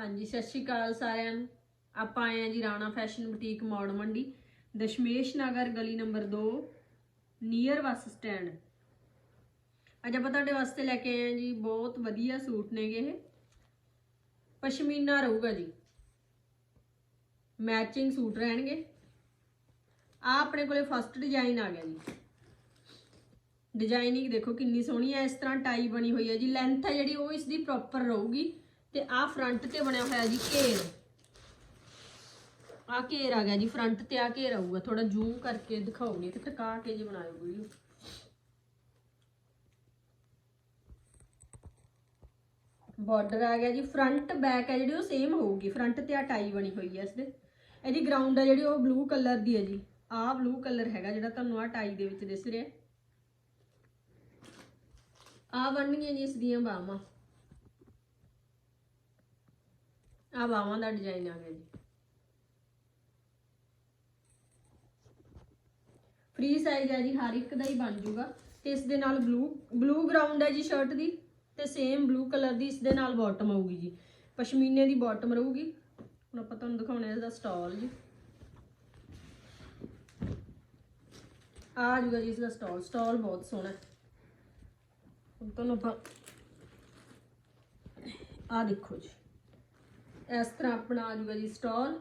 ਹਾਂਜੀ, ਸਤਿ ਸ਼੍ਰੀ ਅਕਾਲ ਸਾਰਿਆਂ ਨੂੰ। ਆਪਾਂ ਆਏ ਆ ਜੀ ਰਾਣਾ ਫੈਸ਼ਨ ਬੁਟੀਕ ਮੌੜ ਮੰਡੀ, ਦਸ਼ਮੇਸ਼ ਨਗਰ, ਗਲੀ ਨੰਬਰ 2 ਨੀਅਰ ਬੱਸ ਸਟੈਂਡ। ਅੱਜ ਆਪਾਂ ਤੁਹਾਡੇ ਵਾਸਤੇ ਲੈ ਕੇ ਆਏ ਆ ਜੀ, ਬਹੁਤ ਵਧੀਆ ਸੂਟ ਨੇਗੇ ਇਹ। ਪਸ਼ਮੀਨਾ ਰਹੂਗਾ ਜੀ। ਮੈਚਿੰਗ ਸੂਟ ਰਹਿਣਗੇ। ਆ ਆਪਣੇ ਕੋਲੇ ਫਸਟ ਡਿਜ਼ਾਈਨ ਆ ਗਿਆ ਜੀ। ਡਿਜ਼ਾਈਨਿੰਗ ਦੇਖੋ ਕਿੰਨੀ ਸੋਹਣੀ ਹੈ ਇਸ ਤਰ੍ਹਾਂ ਟਾਈ ਬਣੀ ਹੋਈ ਹੈ ਜੀ। ਲੈਂਥ ਹੈ ਜਿਹੜੀ, ਉਹ ਇਸ ਦੀ ਪ੍ਰੋਪਰ ਰਹੂਗੀ। ਤੇ ਆ ਫਰੰਟ ਤੇ ਬਣਿਆ ਹੋਇਆ ਜੀ ਘੇਰ। ਆ ਘੇਰ ਆ ਗਿਆ ਜੀ ਫਰੰਟ ਤੇ ਆ ਘੇਰ ਆਊਗਾ। ਥੋੜਾ ਜ਼ੂਮ ਕਰਕੇ ਦਿਖਾਉਣੀ ਤੇ ਟਕਾ ਕੇ ਜੀ ਬਣਾਇਓ ਵੀਡੀਓ ਬਾਰਡਰ ਆ ਗਿਆ ਜੀ ਫਰੰਟ ਬੈਕ ਹੈ ਜਿਹੜੀ, ਉਹ ਸੇਮ ਹੋਊਗੀ। ਫਰੰਟ ਤੇ ਆ ਟਾਈ ਬਣੀ ਹੋਈ ਹੈ ਇਸ ਦੇ ਇਹਦੀ ਗਰਾਊਂਡ ਹੈ ਜਿਹੜੀ, ਉਹ ਬਲੂ ਕਲਰ ਦੀ ਹੈ ਜੀ। ਆਹ ਬਲੂ ਕਲਰ ਹੈਗਾ ਜਿਹੜਾ ਤੁਹਾਨੂੰ ਆ ਟਾਈ ਦੇ ਵਿੱਚ ਦਿਸ ਰਿਹਾ। ਆ ਬਣਨਗੀਆਂ ਜੀ ਇਸ ਦੀਆਂ ਬਾਹਾਂ। ਆ ਬਾਹਾਂ ਦਾ ਡਿਜ਼ਾਈਨ ਆ ਗਿਆ ਜੀ। ਫ੍ਰੀ ਸਾਈਜ਼ ਹੈ ਜੀ, ਹਰ ਇੱਕ ਦਾ ਹੀ ਬਣ ਜੂਗਾ। ਤੇ ਇਸ ਦੇ ਨਾਲ ਬਲੂ ਬਲੂ ਗਰਾਊਂਡ ਹੈ ਜੀ ਸ਼ਰਟ ਦੀ। ਤੇ ਸੇਮ ਬਲੂ ਕਲਰ ਦੀ ਇਸ ਦੇ ਨਾਲ ਬਾਟਮ ਆਊਗੀ ਜੀ। ਪਸ਼ਮੀਨੇ ਦੀ ਬਾਟਮ ਰਹੂਗੀ। ਹੁਣ ਆਪਾਂ ਤੁਹਾਨੂੰ ਦਿਖਾਉਣਾ ਹੈ ਇਹਦਾ ਸਟਾਲ ਜੀ। ਆ ਜੂਗਾ ਜੀ ਇਸ ਦਾ ਸਟਾਲ ਸਟਾਲ ਬਹੁਤ ਸੋਹਣਾ। ਹੁਣ ਤੁਹਾਨੂੰ ਆਪਾਂ ਆ ਦੇਖੋ ਜੀ। ਇਸ ਤਰ੍ਹਾਂ ਆਪਣਾ ਆ ਜੂਗਾ ਜੀ ਸਟਾਲ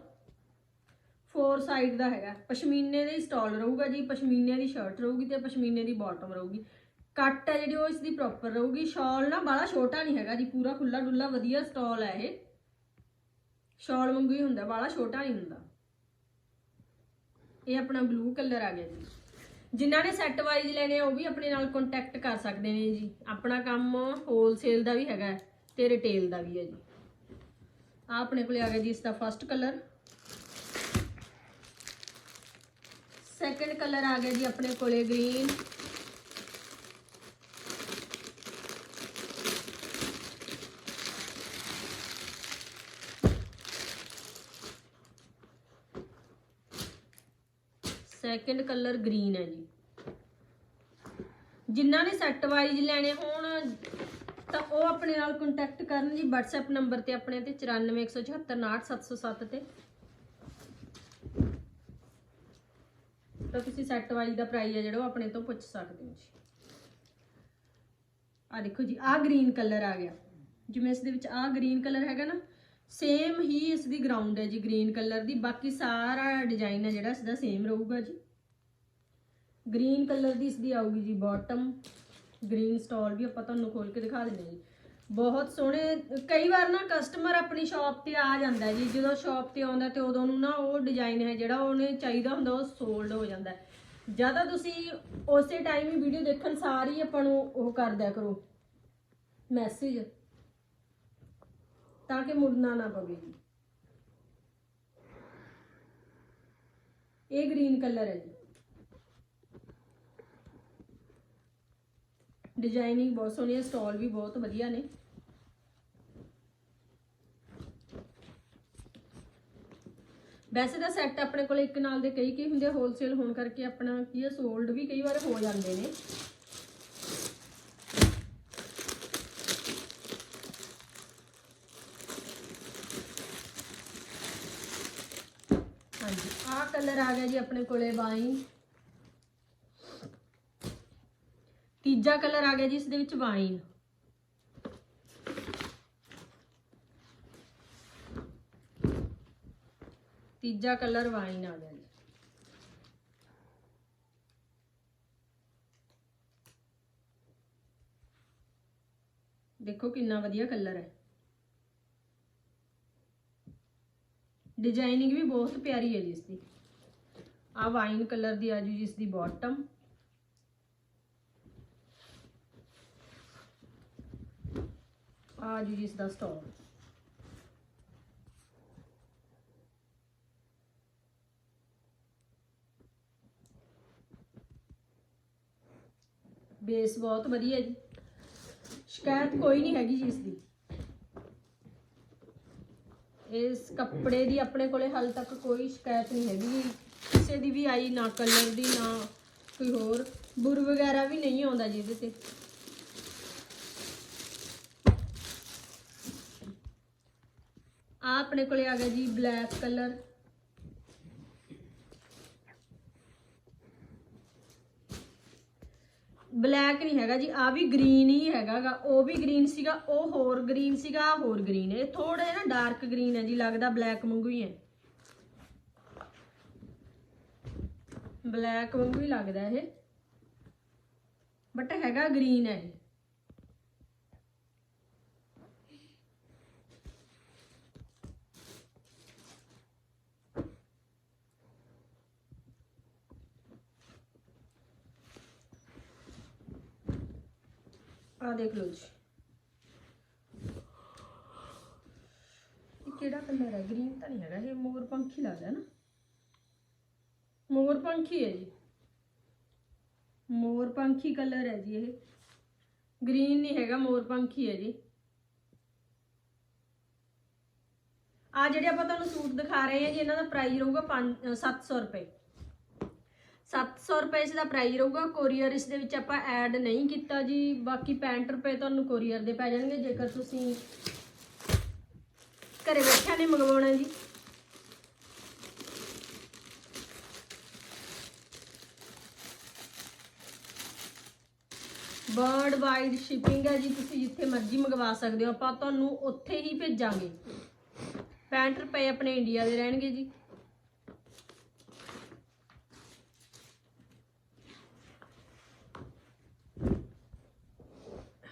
ਫੋਰ ਸਾਈਡ ਦਾ ਹੈਗਾ। ਪਸ਼ਮੀਨੇ ਦੇ ਸਟਾਲ ਰਹੂਗਾ ਜੀ, ਪਸ਼ਮੀਨੇ ਦੀ ਸ਼ਰਟ ਰਹੂਗੀ ਤੇ ਪਸ਼ਮੀਨੇ ਦੀ ਬਾਟਮ ਰਹੂਗੀ। ਕੱਟ ਹੈ ਜਿਹੜੀ, ਉਹ ਇਸ ਦੀ ਪ੍ਰੋਪਰ ਰਹੂਗੀ। ਸ਼ਾਲ ਨਾ ਬਾਲਾ ਛੋਟਾ ਨਹੀਂ ਹੈਗਾ ਜੀ, ਪੂਰਾ ਖੁੱਲਾ ਡੁੱਲਾ ਵਧੀਆ ਸਟਾਲ ਹੈ ਇਹ। ਸ਼ਾਲ ਵਾਂਗੂ ਹੀ ਹੁੰਦਾ ਬਾਲਾ ਛੋਟਾ ਨਹੀਂ ਹੁੰਦਾ। ਇਹ ਆਪਣਾ ਬਲੂ ਕਲਰ ਆ ਗਿਆ ਜੀ। ਜਿਨ੍ਹਾਂ ਨੇ ਸੈੱਟ ਵਾਈਜ਼ ਲੈਣੇ ਆ, ਉਹ ਵੀ ਆਪਣੇ ਨਾਲ ਕੰਟੈਕਟ ਕਰ ਸਕਦੇ ਨੇ ਜੀ। ਆਪਣਾ ਕੰਮ ਹੋਲਸੇਲ ਦਾ ਵੀ ਹੈਗਾ ਤੇ ਰਿਟੇਲ ਦਾ ਵੀ ਹੈ ਜੀ। ਆ ਆਪਣੇ ਕੋਲੇ ਆ ਗਿਆ ਜੀ ਇਸ ਦਾ ਫਰਸਟ ਕਲਰ ਸੈਕੰਡ ਕਲਰ ਆ ਗਿਆ ਜੀ ਆਪਣੇ ਕੋਲੇ ਗ੍ਰੀਨ ਸੈਕੰਡ ਕਲਰ ਗ੍ਰੀਨ ਹੈ ਜੀ। ਜਿਨ੍ਹਾਂ ਨੇ ਸੈੱਟ ਵਾਈਜ਼ ਲੈਣੇ ਹੋਣ ਆਪਣੇ ਨਾਲ ਕੰਟੈਕਟ ਕਰਨ ਜੀ WhatsApp ਨੰਬਰ ਤੇ ਆਪਣੇ ਤੇ 9417498707 ਤੇ। ਤਾਂ ਤੁਸੀਂ ਸੈੱਟ ਵਾਈਜ਼ ਦਾ ਪ੍ਰਾਈਸ ਹੈ ਜਿਹੜਾ ਉਹ ਆਪਣੇ ਤੋਂ ਪੁੱਛ ਸਕਦੇ ਹੋ ਜੀ। ਆ ਦੇਖੋ ਜੀ ਆ ਗ੍ਰੀਨ ਕਲਰ ਆ ਗਿਆ। ਜਿਵੇਂ ਇਸ ਦੇ ਵਿੱਚ ਆ ਗ੍ਰੀਨ ਕਲਰ ਹੈਗਾ ਨਾ ਸੇਮ ਹੀ ਇਸ ਦੀ ਗਰਾਊਂਡ ਹੈ ਜੀ ਗ੍ਰੀਨ ਕਲਰ ਦੀ। ਬਾਕੀ ਸਾਰਾ ਡਿਜ਼ਾਈਨ ਹੈ ਜਿਹੜਾ ਇਸ ਦਾ ਸੇਮ ਰਹੂਗਾ ਜੀ। ਗ੍ਰੀਨ ਕਲਰ ਦੀ ਇਸ ਦੀ ਆਊਗੀ ਜੀ ਬਾਟਮ ਗ੍ਰੀਨ ਸਟਾਲ ਵੀ ਆਪਾਂ ਤੁਹਾਨੂੰ ਖੋਲ ਕੇ ਦਿਖਾ ਦਿੰਦੇ ਹਾਂ ਜੀ। ਬਹੁਤ ਸੋਹਣੇ, ਕਈ ਵਾਰ ਨਾ ਕਸਟਮਰ ਆਪਣੀ ਸ਼ਾਪ ਤੇ ਆ ਜਾਂਦਾ ਜੀ, ਜਦੋਂ ਸ਼ਾਪ ਤੇ ਆਉਂਦਾ ਤੇ ਉਦੋਂ ਨੂੰ ਨਾ ਉਹ ਡਿਜ਼ਾਈਨ ਹੈ ਜਿਹੜਾ ਉਹਨੇ ਚਾਹੀਦਾ ਹੁੰਦਾ, ਉਹ ਸੋਲਡ ਹੋ ਜਾਂਦਾ ਜ਼ਿਆਦਾ ਤੁਸੀਂ ਉਸੇ ਟਾਈਮ ਹੀ ਵੀਡੀਓ ਦੇਖਣ ਸਾਰੀ ਆਪਾਂ ਨੂੰ ਉਹ ਕਰ ਦਿਆ ਕਰੋ। ਮੈਸੇਜ ਤਾਂ ਕਿ ਮੁੜਨਾ ਨਾ ਪਵੇ ਜੀ। ਇਹ ਗ੍ਰੀਨ ਕਲਰ ਹੈ ਜੀ। ਡਿਜ਼ਾਈਨਿੰਗ ਬਹੁਤ ਸੋਹਣੀ ਹੈ ਸਟਾਲ ਵੀ ਬਹੁਤ ਵਧੀਆ ਨੇ। ਵੈਸੇ ਤਾਂ ਸੈੱਟ ਆਪਣੇ ਕੋਲ ਇੱਕ ਨਾਲ ਦੇ ਕਈ ਕਈ ਹੁੰਦੇ ਹੋਲਸੇਲ ਹੋਣ ਕਰਕੇ ਆਪਣਾ ਕੀ ਹੈ ਸੋਲਡ ਵੀ ਕਈ ਵਾਰ ਹੋ ਜਾਂਦੇ ਨੇ। ਹਾਂਜੀ, ਆਹ ਕਲਰ ਆ ਗਿਆ ਜੀ ਆਪਣੇ ਕੋਲੇ ਵਾਈਨ ਤੀਜਾ ਕਲਰ ਆ ਗਿਆ ਜੀ ਇਸ ਦੇ ਵਿੱਚ ਵਾਈਨ ਤੀਜਾ ਕਲਰ ਵਾਈਨ ਆ ਗਿਆ ਦੇਖੋ ਕਿੰਨਾ ਵਧੀਆ ਕਲਰ ਹੈ। ਡਿਜ਼ਾਈਨਿੰਗ ਵੀ ਬਹੁਤ ਪਿਆਰੀ ਹੈ ਜੀ ਇਸ ਦੀ ਆ ਵਾਈਨ ਕਲਰ ਦੀ ਆ ਜੂ ਜੀ ਇਸ ਦੀ ਬਾਟਮ ਆ ਜੀ ਇਸ ਦਾ ਸਟਾਲ ਬੇਸ ਬਹੁਤ ਵਧੀਆ ਜੀ। ਸ਼ਿਕਾਇਤ ਕੋਈ ਨਹੀਂ ਹੈਗੀ ਜੀ ਇਸ ਦੀ। ਇਸ ਕੱਪੜੇ ਦੀ ਆਪਣੇ ਕੋਲੇ ਹਾਲ ਤੱਕ ਕੋਈ ਸ਼ਿਕਾਇਤ ਨਹੀਂ ਹੈਗੀ ਕਿਸੇ ਦੀ ਵੀ ਆਈ, ਨਾ ਕਲਰ ਦੀ, ਨਾ ਕੋਈ ਹੋਰ। ਬੁਰ ਵਗੈਰਾ ਵੀ ਨਹੀਂ ਆਉਂਦਾ ਜੀ ਇਹਦੇ ਤੇ। ਆ ਆਪਣੇ ਕੋਲੇ ਆ ਗਿਆ ਜੀ ਬਲੈਕ ਕਲਰ ਬਲੈਕ ਨਹੀਂ ਹੈਗਾ ਜੀ ਆ ਵੀ ਗ੍ਰੀਨ ਹੀ ਹੈਗਾਗਾ, ਉਹ ਵੀ ਗ੍ਰੀਨ ਸੀਗਾ, ਉਹ ਹੋਰ ਗ੍ਰੀਨ ਸੀਗਾ, ਆਹ ਹੋਰ ਗ੍ਰੀਨ ਇਹ ਥੋੜਾ ਜਿਹਾ ਨਾ ਡਾਰਕ ਗ੍ਰੀਨ ਹੈ ਜੀ, ਲੱਗਦਾ ਬਲੈਕ ਵਾਂਗੂ ਹੀ ਹੈ। ਬਲੈਕ ਵਾਂਗੂ ਹੀ ਲੱਗਦਾ ਇਹ। ਬਟ ਹੈਗਾ ਗ੍ਰੀਨ ਹੈ ਦੇਖ ਲਓ ਜੀ। ਇਹ ਕਿਹੜਾ ਕਲਰ ਹੈ? ਗ੍ਰੀਨ ਤਾਂ ਨਹੀਂ ਹੈਗਾ, ਇਹ ਮੋਰ ਪੰਖੀ ਲੱਗਦਾ ਨਾ। ਮੋਰ ਪੰਖੀ ਹੈ ਜੀ। ਮੋਰ ਪੰਖੀ ਕਲਰ ਹੈ ਜੀ ਇਹ। ਗ੍ਰੀਨ ਨਹੀਂ ਹੈਗਾ, ਮੋਰ ਪੰਖੀ ਹੈ ਜੀ। ਆ ਜਿਹੜੇ ਆਪਾਂ ਤੁਹਾਨੂੰ ਸੂਟ ਦਿਖਾ ਰਹੇ ਹਾਂ ਜੀ, ਇਹਨਾਂ ਦਾ ਪ੍ਰਾਈਸ ਰਹੂਗਾ 5 700 ਰੁਪਏ। 700 ਰੁਪਏ ਇਸ ਦਾ ਪ੍ਰਾਈਸ ਰਹੂਗਾ। ਕੋਰੀਅਰ ਇਸ ਦੇ ਵਿੱਚ ਆਪਾਂ ਐਡ ਨਹੀਂ ਕੀਤਾ ਜੀ। ਬਾਕੀ 65 ਰੁਪਏ ਤੁਹਾਨੂੰ ਕੋਰੀਅਰ ਦੇ ਪੈ ਜਾਣਗੇ, ਜੇਕਰ ਤੁਸੀਂ ਘਰੇ ਬੈਠਿਆਂ ਨੇ ਮੰਗਵਾਉਣਾ ਜੀ। ਵਰਲਡ ਵਾਈਡ ਸ਼ਿਪਿੰਗ ਹੈ ਜੀ, ਤੁਸੀਂ ਜਿੱਥੇ ਮਰਜ਼ੀ ਮੰਗਵਾ ਸਕਦੇ ਹੋ। ਆਪਾਂ ਤੁਹਾਨੂੰ ਉੱਥੇ ਹੀ ਭੇਜਾਂਗੇ। 65 ਰੁਪਏ ਆਪਣੇ ਇੰਡੀਆ ਦੇ ਰਹਿਣਗੇ ਜੀ।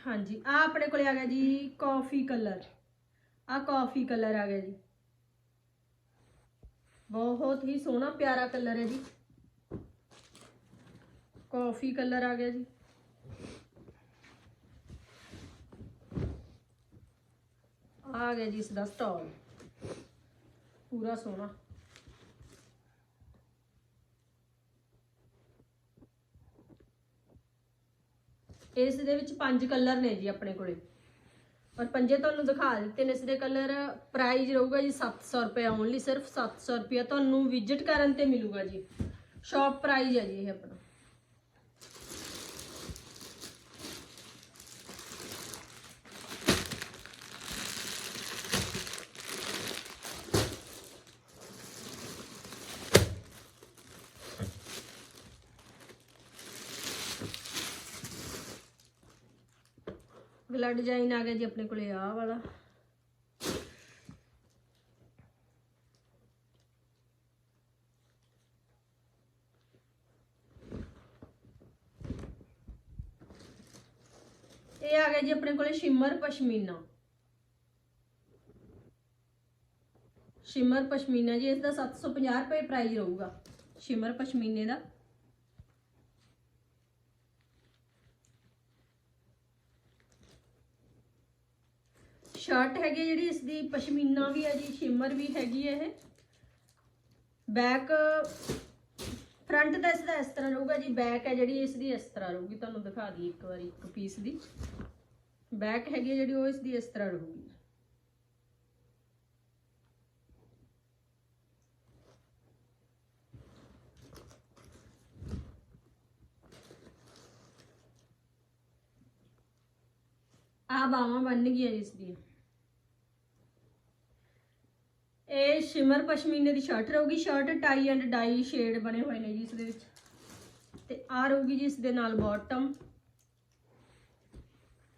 ਹਾਂਜੀ ਆ ਆਪਣੇ ਕੋਲੇ ਆ ਗਿਆ ਜੀ ਕਾਫੀ ਕਲਰ ਆ ਕਾਫੀ ਕਲਰ ਆ ਗਿਆ ਜੀ। ਬਹੁਤ ਹੀ ਸੋਹਣਾ, ਪਿਆਰਾ ਕਲਰ ਹੈ ਜੀ। ਕਾਫੀ ਕਲਰ ਆ ਗਿਆ ਜੀ। ਆ ਗਿਆ ਜੀ ਇਸ ਦਾ ਸਟਾਲ ਪੂਰਾ ਸੋਹਣਾ। ਇਸ ਦੇ ਵਿੱਚ ਪੰਜ ਕਲਰ ਨੇ ਜੀ ਆਪਣੇ ਕੋਲੇ। ਔਰ ਪੰਜੇ ਤੁਹਾਨੂੰ ਦਿਖਾ ਦਿੱਤੇ ਨੇ, ਇਸ ਦੇ ਕਲਰ ਪ੍ਰਾਈਸ ਰਹੂਗਾ ਜੀ 700 ਰੁਪਏ ਓਨਲੀ ਸਿਰਫ 700 ਰੁਪਏ ਤੁਹਾਨੂੰ ਵਿਜ਼ਿਟ ਕਰਨ ਤੇ ਮਿਲੂਗਾ ਜੀ। ਸ਼ਾਪ ਪ੍ਰਾਈਸ ਹੈ ਜੀ ਇਹ ਆਪਣਾ। ਅਗਲਾ ਡਿਜ਼ਾਈਨ ਆ ਗਿਆ ਜੀ ਆਪਣੇ ਕੋਲੇ ਆਹ ਵਾਲਾ। ਇਹ ਆ ਗਿਆ ਜੀ ਆਪਣੇ ਕੋਲੇ ਸ਼ਿਮਰ ਪਸ਼ਮੀਨਾ। ਸ਼ਿਮਰ ਪਸ਼ਮੀਨਾ ਜੀ, ਇਸ ਦਾ 750 ਰੁਪਏ ਪ੍ਰਾਈਸ ਰਹੂਗਾ। ਸ਼ਿਮਰ ਪਸ਼ਮੀਨੇ ਦਾ। ਸ਼ਰਟ ਹੈਗੀ ਜਿਹੜੀ ਇਸ ਦੀ ਪਸ਼ਮੀਨਾ ਵੀ ਹੈ ਜੀ ਸ਼ਿਮਰ ਵੀ ਹੈਗੀ ਹੈ ਇਹ। ਬੈਕ ਫਰੰਟ ਦਾ ਇਸ ਦਾ ਇਸ ਤਰ੍ਹਾਂ ਰਹੂਗਾ ਜੀ ਬੈਕ ਹੈ ਜਿਹੜੀ ਇਸ ਦੀ ਇਸ ਤਰ੍ਹਾਂ ਰਹੂਗੀ। ਤੁਹਾਨੂੰ ਦਿਖਾ ਦਈਏ ਇੱਕ ਵਾਰੀ, ਇੱਕ ਪੀਸ ਦੀ। ਬੈਕ ਹੈਗੀ ਹੈ ਜਿਹੜੀ, ਉਹ ਇਸ ਦੀ ਇਸ ਤਰ੍ਹਾਂ ਰਹੂਗੀ। ਆ ਬਾਵਾਂ ਬਣ ਗਈਆਂ ਜੀ ਇਸ ਦੀਆਂ ਇਹ ਸ਼ਿਮਰ ਪਸ਼ਮੀਨੇ ਦੀ ਸ਼ਰਟ ਰਹੂਗੀ। Shirt tie and dye shade ਬਣੇ ਹੋਏ ਨੇ ਜੀ ਇਸ ਦੇ ਵਿੱਚ। ਤੇ ਆ ਰਹੂਗੀ ਜੀ ਇਸ ਦੇ ਨਾਲ ਬਾਟਮ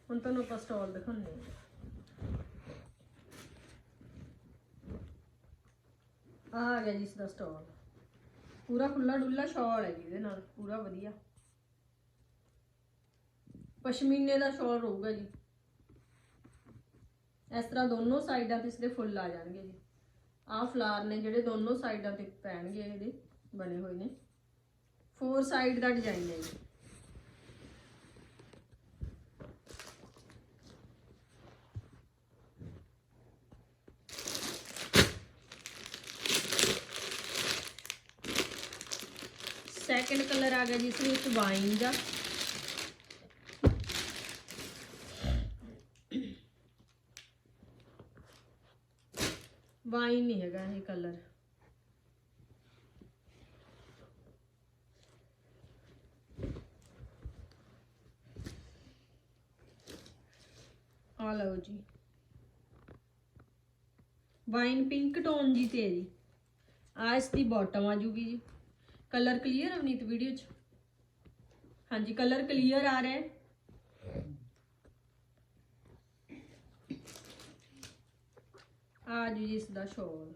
ਹੁਣ ਤੁਹਾਨੂੰ ਆਪਾਂ ਸਟਾਲ ਦਿਖਾਉਂਦੇ ਹਾਂ। ਆ ਗਿਆ ਜੀ ਇਸ ਦਾ ਸਟਾਲ ਪੂਰਾ ਖੁੱਲਾ ਡੁੱਲਾ ਸ਼ਾਲ ਹੈ ਜੀ ਇਹਦੇ ਨਾਲ। ਪੂਰਾ ਵਧੀਆ। ਪਸ਼ਮੀਨੇ ਦਾ ਸ਼ਾਲ ਰਹੂਗਾ ਜੀ। ਇਸ ਤਰ੍ਹਾਂ ਦੋਨੋਂ ਸਾਈਡਾਂ ਤੇ ਇਸਦੇ ਫੁੱਲ ਆ ਜਾਣਗੇ ਜੀ। ਆਹ ਫਲਾਰ ਨੇ ਜਿਹੜੇ ਦੋਨੋਂ ਸਾਈਡਾਂ ਤੇ ਪੈਣਗੇ ਇਹਦੇ, ਬਣੇ ਹੋਏ ਨੇ। ਫੋਰ ਸਾਈਡ ਦਾ ਡਿਜ਼ਾਈਨ ਹੈ ਜੀ ਸੈਕੰਡ ਕਲਰ ਆ ਗਿਆ ਜੀ ਵਿੱਚ ਵਾਈਨ ਦਾ ਵਾਈਨ ਨਹੀਂ ਹੈਗਾ ਇਹ ਕਲਰ ਆ ਲਓ ਜੀ। ਵਾਈਨ ਪਿੰਕ ਟੋਨ ਜੀ ਤੇ ਜੀ। ਆ ਇਸ ਦੀ ਬਾਟਮ ਆ ਜੂਗੀ ਜੀ। ਕਲਰ ਕਲੀਅਰ ਅਵਨੀਤ ਵੀਡੀਓ ਚ? ਹਾਂਜੀ ਕਲਰ ਕਲੀਅਰ ਆ ਰਿਹਾ ਹੈ। ਆ ਜੀ ਇਸ ਦਾ ਸ਼ੋਲ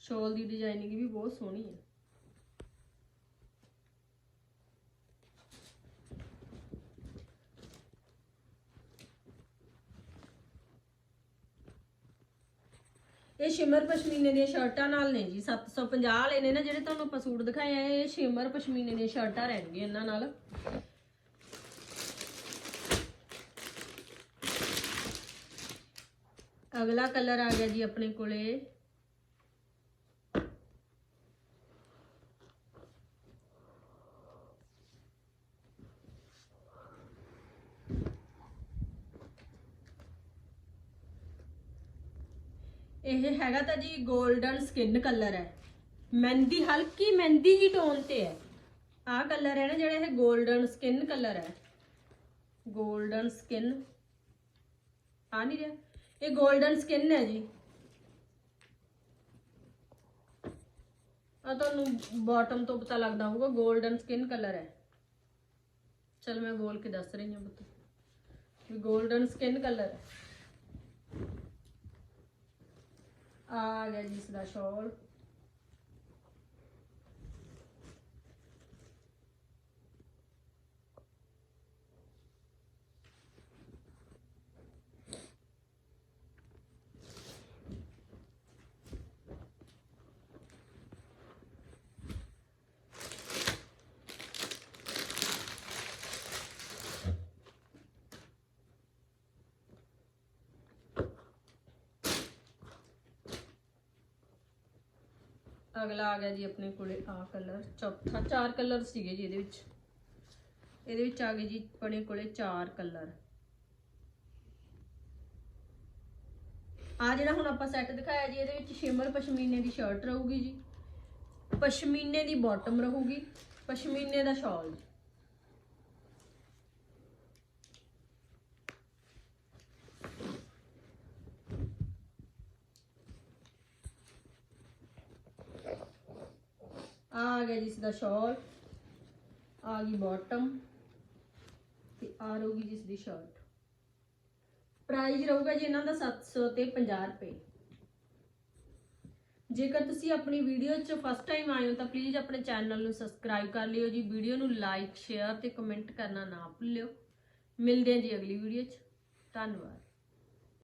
ਸ਼ੋਲ ਦੀ ਡਿਜ਼ਾਈਨਿੰਗ ਵੀ ਬਹੁਤ ਸੋਹਣੀ ਹੈ। ਸ਼ਿਮਰ ਪਸ਼ਮੀਨੇ ਦੀਆਂ ਸ਼ਰਟਾਂ ਨਾਲ ਨੇ ਜੀ 750 ਵਾਲੇ ਨੇ ਨਾ ਜਿਹੜੇ ਤੁਹਾਨੂੰ ਆਪਾਂ ਸੂਟ ਦਿਖਾਏ ਆ, ਇਹ ਸ਼ਿਮਰ ਪਸ਼ਮੀਨੇ ਦੀਆਂ ਸ਼ਰਟਾਂ ਰਹਿਣਗੀਆਂ ਇਹਨਾਂ ਨਾਲ। ਅਗਲਾ ਕਲਰ ਆ ਗਿਆ ਜੀ ਆਪਣੇ ਕੋਲੇ। ਇਹ ਹੈਗਾ ਤਾਂ ਜੀ 골ਡਨ ਸਕਿਨ ਕਲਰ ਹੈ। ਮਹਿੰਦੀ, ਹਲਕੀ ਮਹਿੰਦੀ ਜੀ ਟੋਨ ਤੇ ਹੈ। ਆਹ ਕਲਰ ਹੈ ਨਾ ਜਿਹੜਾ ਇਹ 골ਡਨ ਸਕਿਨ ਕਲਰ ਹੈ। 골ਡਨ ਸਕਿਨ ਆ ਨਹੀਂ ਰਿਹਾ। ਇਹ 골ਡਨ ਸਕਿਨ ਹੈ ਜੀ। ਆ ਤੁਹਾਨੂੰ ਬਾਟਮ ਤੋਂ ਪਤਾ ਲੱਗਦਾ ਹੋਊਗਾ 골ਡਨ ਸਕਿਨ ਕਲਰ ਹੈ। ਚਲ ਮੈਂ ਬੋਲ ਕੇ ਦੱਸ ਰਹੀ ਹਾਂ ਬਤ 골ਡਨ ਸਕਿਨ ਕਲਰ ਹੈ। ਆ ਗਿਆ ਅਗਲਾ ਆ ਗਿਆ ਜੀ ਆਪਣੇ ਕੋਲੇ, ਆ ਕਲਰ ਚੌਥਾ, ਚਾਰ ਕਲਰ ਸੀਗੇ ਜੀ ਇਹਦੇ ਵਿੱਚ। ਇਹਦੇ ਵਿੱਚ ਆ ਗਏ ਜੀ ਆਪਣੇ ਕੋਲੇ ਚਾਰ ਕਲਰ ਆ ਜਿਹੜਾ ਹੁਣ ਆਪਾਂ ਸੈੱਟ ਦਿਖਾਇਆ ਜੀ, ਇਹਦੇ ਵਿੱਚ ਸ਼ਿਮਰ ਪਸ਼ਮੀਨੇ ਦੀ ਸ਼ਰਟ ਰਹੂਗੀ ਜੀ। ਪਸ਼ਮੀਨੇ ਦੀ ਬਾਟਮ ਰਹੂਗੀ। ਪਸ਼ਮੀਨੇ ਦਾ ਸ਼ਾਲ ਜੀ ਆ ਆ ਗਿਆ ਜੀ ਇਸ ਦਾ ਸ਼ਾਲ। ਆ ਗਈ ਬਾਟਮ ਤੇ ਆ ਰਹੂਗੀ ਜਿਸ ਦੀ ਸ਼ਰਟ ਪ੍ਰਾਈਸ ਰਹੂਗਾ ਜੀ ਇਹਨਾਂ ਦਾ 700 ਤੇ 50 ਰੁਪਏ। ਜੇਕਰ ਤੁਸੀਂ ਆਪਣੀ ਵੀਡੀਓ 'ਚ ਫਸਟ ਟਾਈਮ ਆਏ ਹੋ ਤਾਂ ਪਲੀਜ਼ ਆਪਣੇ ਚੈਨਲ ਨੂੰ ਸਬਸਕ੍ਰਾਈਬ ਕਰ ਲਿਓ ਜੀ। ਵੀਡੀਓ ਨੂੰ ਲਾਈਕ ਸ਼ੇਅਰ ਤੇ ਕਮੈਂਟ ਕਰਨਾ ਨਾ ਭੁੱਲਿਓ। ਮਿਲਦੇ ਹਾਂ ਜੀ ਅਗਲੀ ਵੀਡੀਓ 'ਚ। ਧੰਨਵਾਦ।